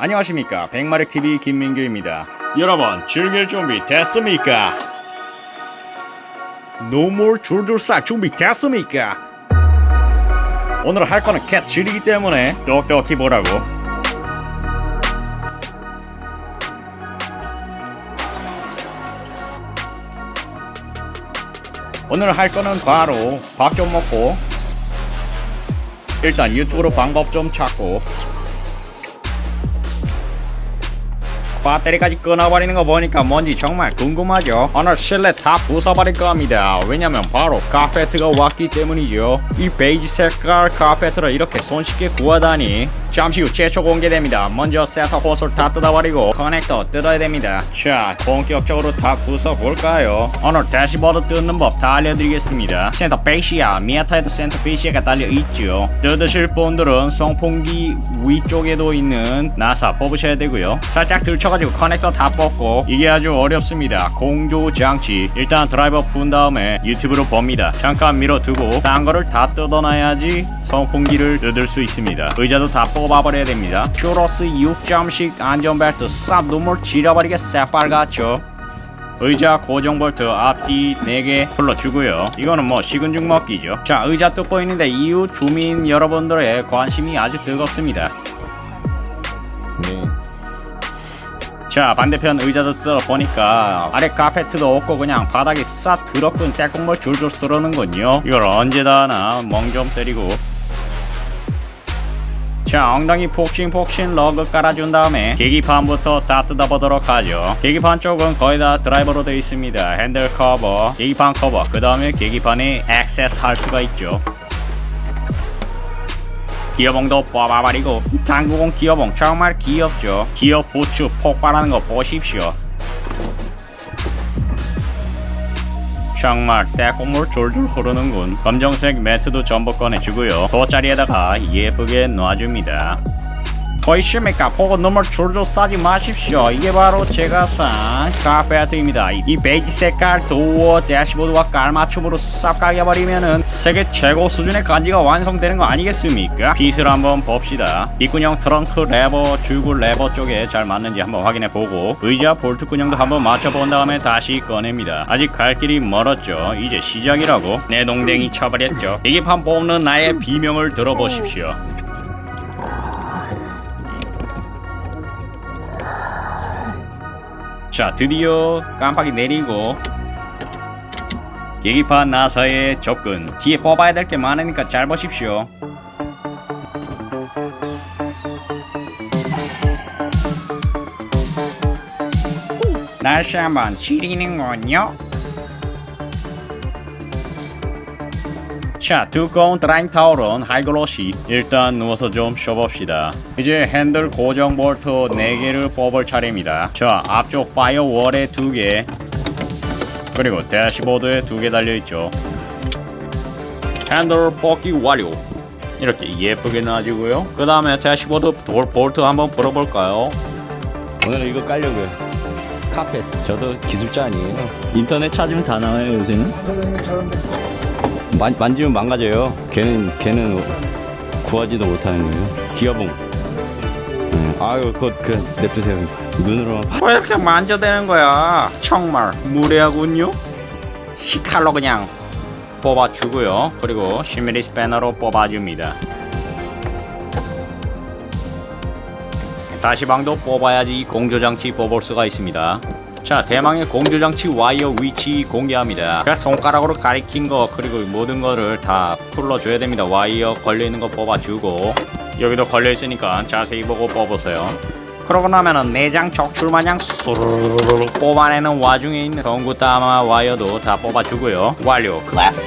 안녕하십니까 백마력TV 김민규입니다 여러분 즐길 준비 됐습니까? 노몰 줄줄 싹 준비 됐습니까? 오늘 할 거는 캣질이기 때문에 똑똑히 보라고 오늘 할 거는 바로 밥 좀 먹고 일단 유튜브로 방법 좀 찾고 배터리까지 끊어버리는 거 보니까 뭔지 정말 궁금하죠? 오늘 실내 다 부숴버릴 겁니다. 왜냐면 바로 카페트가 왔기 때문이죠. 이 베이지 색깔 카페트를 이렇게 손쉽게 구하다니 잠시 후 최초 공개됩니다. 먼저 셋업 호스를 다 뜯어버리고 커넥터 뜯어야 됩니다. 자, 본격적으로 다 부숴볼까요? 오늘 대시보드 뜯는 법 다 알려드리겠습니다. 센터 베이시아, 미아타이드 센터 베이시아가 달려있죠. 뜯으실 분들은 송풍기 위쪽에도 있는 나사 뽑으셔야 되고요. 살짝 들쳐가지고 커넥터 다 뽑고 이게 아주 어렵습니다. 공조 장치 일단 드라이버 푼 다음에 유튜브로 봅니다. 잠깐 밀어두고 딴 거를 다 뜯어놔야지 송풍기를 뜯을 수 있습니다. 의자도 다 뽑 아버려야 됩니다. 슈로스 6점씩 안전벨트 쌉 눈물 지려버리게 새빨갛죠. 의자 고정 볼트 앞뒤 4개 풀러주고요 이거는 뭐 식은 죽 먹기죠 자 의자 뜯고 있는데 이웃 주민 여러분들의 관심이 아주 뜨겁습니다 네. 자 반대편 의자도 뜯어보니까 아래 카페트도 없고 그냥 바닥에 싹 더럽군 때국물 줄줄 쓰러는군요 이걸 언제 다 하나 멍 좀 때리고 자 엉덩이 폭신폭신 러그 깔아준 다음에 계기판부터 다 뜯어보도록 하죠. 계기판 쪽은 거의 다 드라이버로 되어 있습니다. 핸들 커버 계기판 커버. 그 다음에 계기판에 액세스 할 수가 있죠. 기어봉도 뽑아버리고 당구공 기어봉. 정말 귀엽죠. 기어 부츠 폭발하는 거 보십시오 정말 때국물 졸졸 흐르는군. 검정색 매트도 전부 꺼내주고요. 돗자리에다가 예쁘게 놔줍니다 보이십니까? 보고 눈물 줄줄 싸지 마십시오. 이게 바로 제가 산 카페트입니다. 이 베이지 색깔 도어 대시보드와 깔맞춤으로 싹 깔려버리면은 세계 최고 수준의 간지가 완성되는 거 아니겠습니까? 빗을 한번 봅시다. 빗구녕 트렁크 레버, 줄구 레버 쪽에 잘 맞는지 한번 확인해 보고 의자 볼트 구녕도 한번 맞춰본 다음에 다시 꺼냅니다. 아직 갈 길이 멀었죠. 이제 시작이라고 내 동댕이 쳐버렸죠. 계기판 뽑는 나의 비명을 들어보십시오. 자 드디어 깜빡이 내리고 계기판 나사에 접근. 뒤에 뽑아야 될 게 많으니까 잘 보십시오. 날씨 한번 지리는군요 자 두꺼운 드라잉 타올은 하이글로시 일단 누워서 좀 쉬어봅시다 이제 핸들 고정 볼트 4개를 뽑을 차례입니다 자 앞쪽 파이어월에 2개 그리고 대시보드에 2개 달려있죠 핸들 뽑기 완료 이렇게 예쁘게 놔주고요 그 다음에 대시보드 돌 볼트 한번 풀어볼까요 오늘 이거 깔려고요. 카펫. 저도 기술자 아니에요. 인터넷 찾으면 다 나와요 요새는. 만, 만지면 망가져요. 걔는 걔는 구하지도 못하는 거예요. 기어봉. 음, 아유 그거 그 냅두세요. 눈으로만 봐. 왜 이렇게 만져대는 거야 정말 무례하군요 시칼로 그냥 뽑아주고요 그리고 시미리 스패너로 뽑아줍니다 다시 방도 뽑아야지 공조장치 뽑을 수가 있습니다 자 대망의 공조장치 와이어 위치 공개합니다. 제가 손가락으로 가리킨 거 그리고 모든 거를 다 풀러줘야 됩니다. 와이어 걸려있는 거 뽑아주고. 여기도 걸려있으니까 자세히 보고 뽑으세요. 그러고 나면은 내장 적출 마냥 수르르르 뽑아내는 와중에 있는 전구따마 와이어도 다 뽑아주고요. 완료.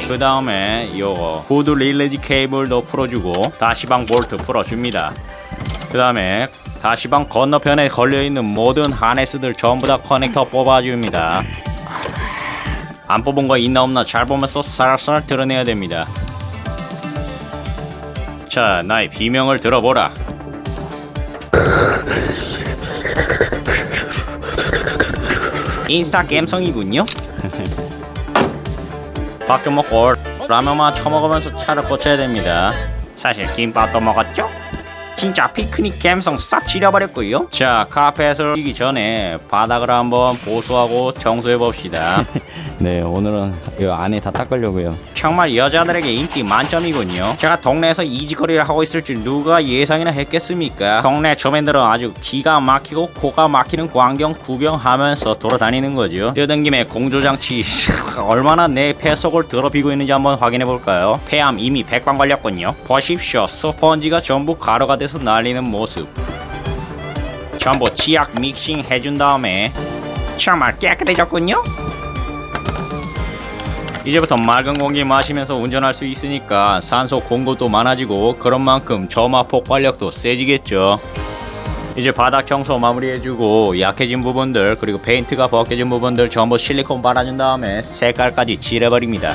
그 다음에 요거 후드 릴레지 케이블도 풀어주고 다시방 볼트 풀어줍니다. 그 다음에 다시방 건너편에 걸려있는 모든 하네스들 전부 다 커넥터 뽑아줍니다 안 뽑은 거 있나 없나 잘 보면서 쌀쌀 드러내야 됩니다 자 나의 비명을 들어보라 인스타 감성이군요. 밥좀 먹고 라면만 처먹으면서 차를 고쳐야 됩니다. 사실 김밥도 먹었죠? 진짜 피크닉 감성 싹 지려버렸고요. 자 카펫을 끼기 전에 바닥을 한번 보수하고 청소해 봅시다. 네 오늘은 이 안에 다 닦으려고요. 정말 여자들에게 인기 만점이군요. 제가 동네에서 이지거리를 하고 있을 줄 누가 예상이나 했겠습니까? 동네 조맨들은 아주 기가 막히고 코가 막히는 광경 구경하면서 돌아다니는 거죠. 뜯은 김에 공조장치 얼마나 내 폐 속을 더럽히고 있는지 한번 확인해 볼까요? 폐암 이미 백방 걸렸군요. 보십시오. 스펀지가 전부 가루가 돼서 날리는 모습 전부 치약 믹싱 해준 다음에 정말 깨끗해졌군요 이제부터 맑은 공기 마시면서 운전할 수 있으니까 산소 공급도 많아지고 그런 만큼 점화 폭발력도 세지겠죠. 이제 바닥 청소 마무리해주고 약해진 부분들 그리고 페인트가 벗겨진 부분들 전부 실리콘 발라준 다음에 색깔까지 칠해버립니다.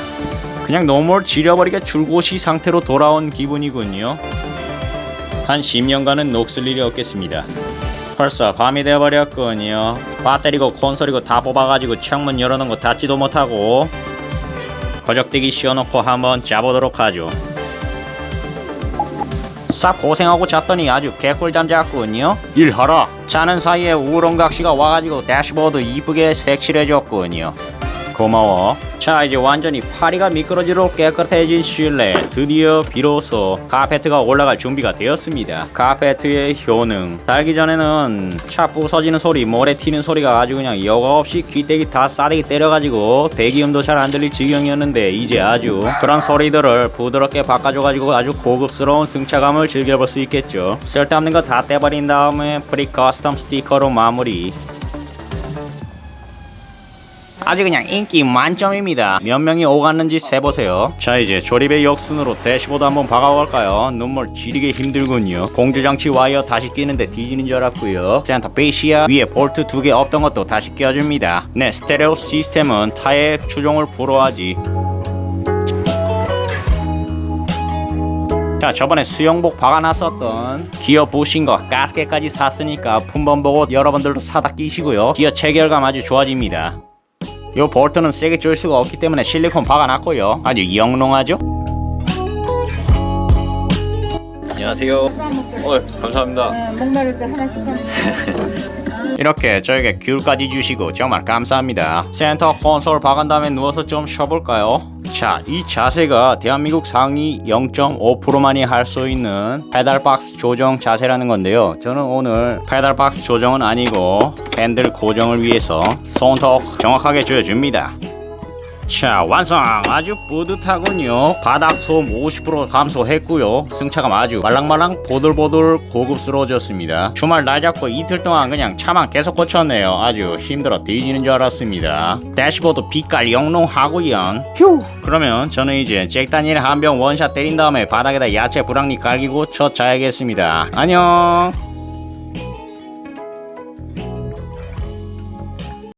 그냥 너무 지려버리게 줄고시 상태로 돌아온 기분이군요. 한 10년간은 녹슬 일이 없겠습니다. 벌써 밤이 되어버렸군요. 배터리고 콘솔이고 다 뽑아가지고 창문 열어놓은 거 닫지도 못하고 거적대기 씌워놓고 한번 짜보도록 하죠. 싹 고생하고 잤더니 아주 개꿀잠 잤군요. 일하라. 자는 사이에 우렁각시가 와가지고 대시보드 이쁘게 색칠해줬군요. 고마워. 자 이제 완전히 파리가 미끄러지도록 깨끗해진 실내 드디어 비로소 카페트가 올라갈 준비가 되었습니다. 카페트의 효능. 달기 전에는 차 부서지는 소리 모래 튀는 소리가 아주 그냥 여과 없이 귀때기 다 싸대기 때려가지고 배기음도 잘 안 들릴 지경이었는데 이제 아주 그런 소리들을 부드럽게 바꿔줘가지고 아주 고급스러운 승차감을 즐겨볼 수 있겠죠. 쓸데없는 거 다 떼버린 다음에 프리 커스텀 스티커로 마무리 아주 그냥 인기 만점입니다. 몇 명이 오갔는지 세보세요. 자 이제 조립의 역순으로 대시보드 한번 박아볼까요? 눈물 지리게 힘들군요. 공조장치 와이어 다시 끼는데 뒤지는 줄 알았고요. 센터 베이시아 위에 볼트 두 개 없던 것도 다시 껴줍니다. 네 스테레오 시스템은 타의 추종을 불허하지. 자 저번에 수영복 박아놨었던 기어 부신과 가스켓까지 샀으니까 품번 보고 여러분들도 사다 끼시고요 기어 체결감 아주 좋아집니다 요 볼트는 세게 줄 수가 없기 때문에 실리콘 박아놨고요 아주 영롱하죠? 안녕하세요 어 감사합니다 네, 목마를 때 하나씩 하나씩. 이렇게 저에게 귤까지 주시고 정말 감사합니다. 센터 콘솔 박은 다음에 누워서 좀 쉬어볼까요? 자, 이 자세가 대한민국 상위 0.5%만이 할 수 있는 페달박스 조정 자세라는 건데요. 저는 오늘 페달박스 조정은 아니고 핸들 고정을 위해서 손톱 정확하게 조여줍니다. 자 완성. 아주 뿌듯하군요. 바닥 소음 50% 감소했고요. 승차감 아주 말랑말랑 보들보들 고급스러워졌습니다. 주말 날 잡고 이틀 동안 그냥 차만 계속 고쳤네요. 아주 힘들어 뒤지는 줄 알았습니다. 대시보드 빛깔 영롱하고요 휴. 그러면 저는 이제 잭다니엘 한 병 원샷 때린 다음에 바닥에다 야채 브랑니 갈기고 쳐 자야겠습니다. 안녕